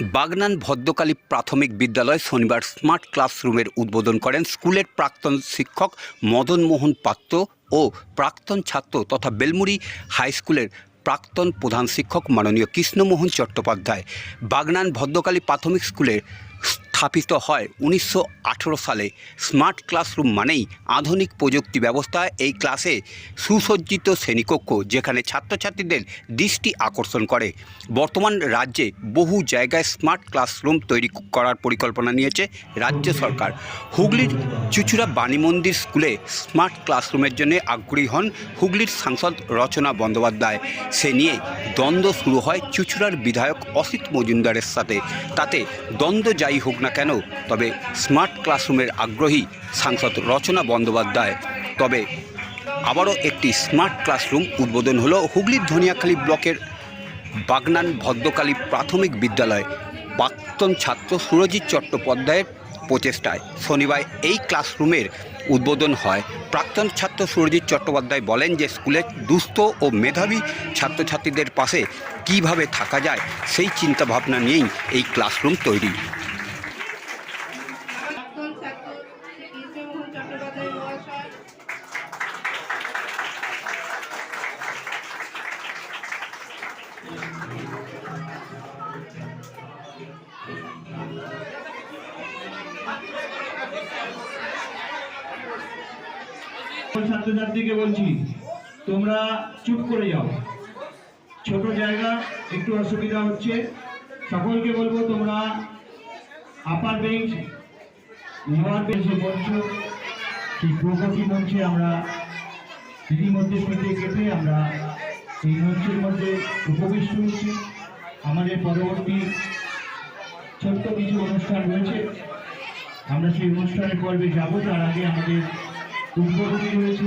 বাগনান ভদ্রকালী প্রাথমিক বিদ্যালয় শনিবার স্মার্ট ক্লাসরুমের উদ্বোধন করেন স্কুলের প্রাক্তন শিক্ষক মদন মোহন পাত্র ও প্রাক্তন ছাত্র তথা বেলমুড়ি হাই স্কুলের প্রাক্তন প্রধান শিক্ষক মাননীয় কৃষ্ণমোহন চট্টোপাধ্যায়। বাগনান ভদ্রকালী প্রাথমিক স্কুলে স্থাপিত হয় উনিশশো আঠেরো সালে। স্মার্ট ক্লাসরুম মানেই আধুনিক প্রযুক্তি ব্যবস্থা। এই ক্লাসে সুসজ্জিত শ্রেণীকক্ষ, যেখানে ছাত্রছাত্রীদের দৃষ্টি আকর্ষণ করে। বর্তমান রাজ্যে বহু জায়গায় স্মার্ট ক্লাসরুম তৈরি করার পরিকল্পনা নিয়েছে রাজ্য সরকার। হুগলির চুচুড়া বাণী মন্দির স্কুলে স্মার্ট ক্লাসরুমের জন্য আগ্রহী হন হুগলির সাংসদ রচনা বন্দ্যোপাধ্যায়। সে নিয়ে দ্বন্দ্ব শুরু হয় চুচুড়ার বিধায়ক অসিত মজুমদারের সাথে। তাতে দ্বন্দ্ব যাই হোক না কেন? তবে স্মার্ট ক্লাসরুমের আগ্রহী সাংসদ রচনা বন্দ্যোপাধ্যায়। তবে আবারও একটি স্মার্ট ক্লাসরুম উদ্বোধন হলো হুগলির ধনিয়াখালী ব্লকের বাগনান ভদ্রকালী প্রাথমিক বিদ্যালয়। প্রাক্তন ছাত্র সুরজিৎ চট্টোপাধ্যায়ের প্রচেষ্টায় শনিবার এই ক্লাসরুমের উদ্বোধন হয়। প্রাক্তন ছাত্র সুরজিৎ চট্টোপাধ্যায় বলেন যে স্কুলের দুস্থ ও মেধাবী ছাত্রছাত্রীদের পাশে কীভাবে থাকা যায়, সেই চিন্তাভাবনা নিয়েই এই ক্লাসরুম তৈরি প্রাক্তন ছাত্র শ্রী কৃষ্ণমোহন চট্টোপাধ্যায় মহাশয় ছাত্রছাত্রীকে বলছি, তোমরা চুপ করে যাও। ছোট জায়গা, একটু অসুবিধা হচ্ছে। সকলকে বলব, তোমরা আপার বেঞ্চ লোয়ার বেঞ্চে মঞ্চ সেই প্রগতি মঞ্চে আমরা ইতিমধ্যে কেটে কেটে আমরা এই মঞ্চের মধ্যে উপবিষ্ট রয়েছে আমাদের পরবর্তী ছোট্ট কিছু অনুষ্ঠান রয়েছে। আমরা সেই অনুষ্ঠানের পর্বে যাব। তার আগে আমাদের উদ্বোধনী রয়েছে।